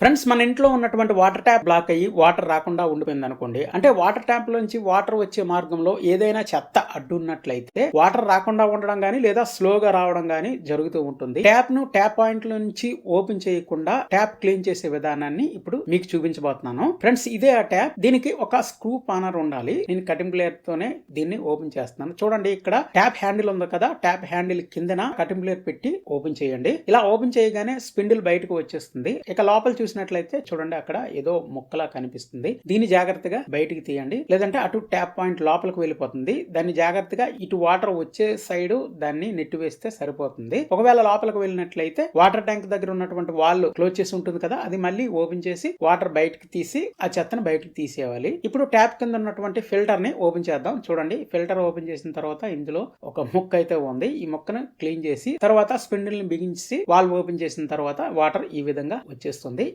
Friends మన ఇంట్లో ఉన్నటువంటి వాటర్ ట్యాప్ బ్లాక్ అయ్యి వాటర్ రాకుండా ఉండిపోయింది అనుకోండి అంటే వాటర్ ట్యాప్ నుంచి వాటర్ వచ్చే మార్గంలో ఏదైనా చెత్త అడ్డున్నట్లయితే వాటర్ రాకుండా ఉండడం కానీ లేదా స్లోగా రావడం కానీ జరుగుతూ ఉంటుంది. ట్యాప్ను ట్యాప్ పాయింట్ నుంచి ఓపెన్ చేయకుండా ట్యాప్ క్లీన్ చేసే విధానాన్ని ఇప్పుడు మీకు చూపించబోతున్నాను. ఫ్రెండ్స్ ఇదే ఆ ట్యాప్. దీనికి ఒక స్క్రూ పానర్ ఉండాలి. నేను కటింగ్ ప్లేయర్ తోనే దీన్ని ఓపెన్ చేస్తున్నాను. చూడండి ఇక్కడ ట్యాప్ హ్యాండిల్ ఉంది కదా ట్యాప్ హ్యాండిల్ కిందన కటింగ్ ప్లేయర్ పెట్టి ఓపెన్ చేయండి. ఇలా ఓపెన్ చేయగానే స్పిండిల్ బయటకు వచ్చేస్తుంది. ఇక లోపల చూసినట్లయితే చూడండి అక్కడ ఏదో ముక్కలా కనిపిస్తుంది. దీన్ని జాగ్రత్తగా బయటికి తీయండి. లేదంటే అటు ట్యాప్ పాయింట్ లోపలికి వెళ్ళిపోతుంది. దాన్ని జాగ్రత్తగా ఇటు వాటర్ వచ్చే సైడ్ దాన్ని నెట్టి వేస్తే సరిపోతుంది. ఒకవేళ లోపలికి వెళ్ళినట్లయితే వాటర్ ట్యాంక్ దగ్గర ఉన్నటువంటి వాల్ క్లోజ్ చేసి ఉంటుంది కదా అది మళ్ళీ ఓపెన్ చేసి వాటర్ బయటకి తీసి ఆ చెత్తను బయటకు తీసేయాలి. ఇప్పుడు ట్యాప్ కింద ఉన్నటువంటి ఫిల్టర్ని ఓపెన్ చేద్దాం. చూడండి ఫిల్టర్ ఓపెన్ చేసిన తర్వాత ఇందులో ఒక ముక్క అయితే ఉంది. ఈ ముక్కను క్లీన్ చేసి తర్వాత స్పిండిల్ని బిగించి వాల్ ఓపెన్ చేసిన తర్వాత వాటర్ ఈ విధంగా వచ్చేస్తుంది.